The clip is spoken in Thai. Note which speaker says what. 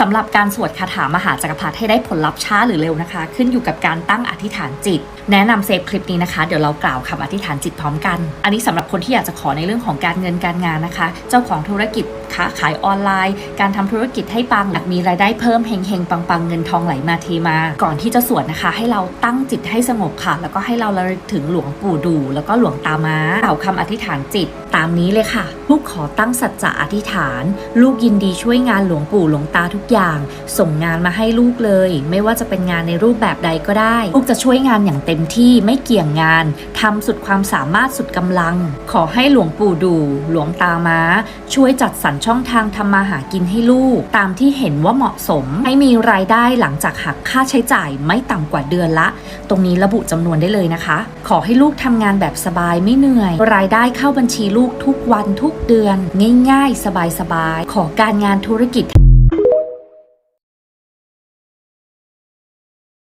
Speaker 1: สำหรับการสวดคาถามหาจักรพรรดิให้ได้ผลลัพธ์ช้าหรือเร็วนะคะ ขึ้นอยู่กับการตั้งอธิษฐานจิต แนะนำเซฟคลิปนี้นะคะ เดี๋ยวเรากล่าวคำอธิษฐานจิตพร้อมกัน อันนี้สำหรับคนที่อยากจะขอในเรื่องของการเงินการงานนะคะ เจ้าของธุรกิจ ค้าขายออนไลน์ การทำธุรกิจให้ปังอยากมีรายได้เพิ่มเฮงเฮงปังปังๆเงินทองไหลมาเทมา ก่อนที่จะสวดนะคะ ให้เราตั้งจิตให้สงบค่ะ แล้วก็ให้เราระลึกถึงหลวงปู่ดู แล้วก็หลวงตาม้ากล่าคำอธิษฐานจิตตามนี้เลยค่ะ ลูกขอตั้งสัจจะอธิษฐาน ลูกยินดีช่วยงานหลวงปู่หลวงตาทุกอย่าง ส่งงานมาให้ลูกเลย ไม่ว่าจะเป็นงานในรูปแบบใดก็ได้ ลูกจะช่วยงานอย่างเต็มที่ไม่เกี่ยงงานทำสุดความสามารถสุดกำลัง ขอให้หลวงปู่ดู หลวงตาม้าช่วยจัดสรรช่องทางทำมาหากินให้ลูก ตามที่เห็นว่าเหมาะสม ให้มีรายได้หลังจากหักค่าใช้จ่ายไม่ต่ำกว่าเดือนละ ตรงนี้ระบุจำนวนได้เลยนะคะ ขอให้ลูกทำงานแบบสบายไม่เหนื่อย รายได้เข้าบัญชีลูกทุกวันทุกเดือน ง่าย ๆ สบายๆขอการงานธุรกิจ